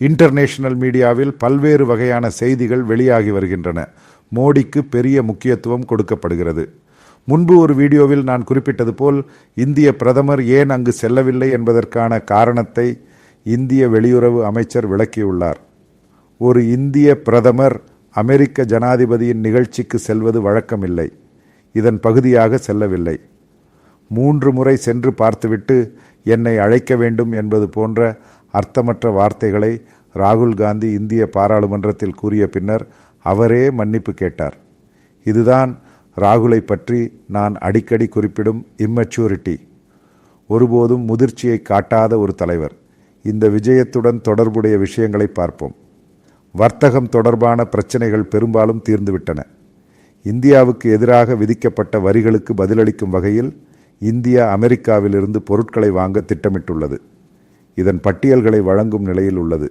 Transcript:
International மீடியாவில் பல்வேறு வகையான செய்திகள் வெளியாகி வருகின்றன. மோடிக்கு பெரிய முக்கியத்துவம் கொடுக்கப்படுகிறது. முன்பு ஒரு வீடியோவில் நான் குறிப்பிட்டது போல் இந்திய பிரதமர் ஏன் அங்கு செல்லவில்லை என்பதற்கான காரணத்தை இந்திய வெளியுறவு அமைச்சர் விளக்கியுள்ளார். ஒரு இந்திய பிரதமர் அமெரிக்க ஜனாதிபதியின் நிகழ்ச்சிக்கு செல்வது வழக்கமில்லை. இதன் பகுதியாக செல்லவில்லை. மூன்று முறை சென்று பார்த்துவிட்டு என்னை அழைக்க வேண்டும் என்பது போன்ற அர்த்தமற்ற வார்த்தைகளை ராகுல் காந்தி இந்திய பாராளுமன்றத்தில் கூறிய பின்னர் அவரே மன்னிப்பு கேட்டார். இதுதான் ராகுலை பற்றி நான் அடிக்கடி குறிப்பிடும் இம்மெச்சூரிட்டி ஒருபோதும் முதிர்ச்சியை காட்டாத ஒரு தலைவர். இந்த விஜயத்துடன் தொடர்புடைய விஷயங்களை பார்ப்போம். வர்த்தகம் தொடர்பான பிரச்சனைகள் பெரும்பாலும் தீர்ந்துவிட்டன. இந்தியாவுக்கு எதிராக விதிக்கப்பட்ட வரிகளுக்கு பதிலளிக்கும் வகையில் இந்தியா அமெரிக்காவிலிருந்து பொருட்களை வாங்க திட்டமிட்டுள்ளது. இதன் பட்டியல்களை வழங்கும் நிலையில் உள்ளது.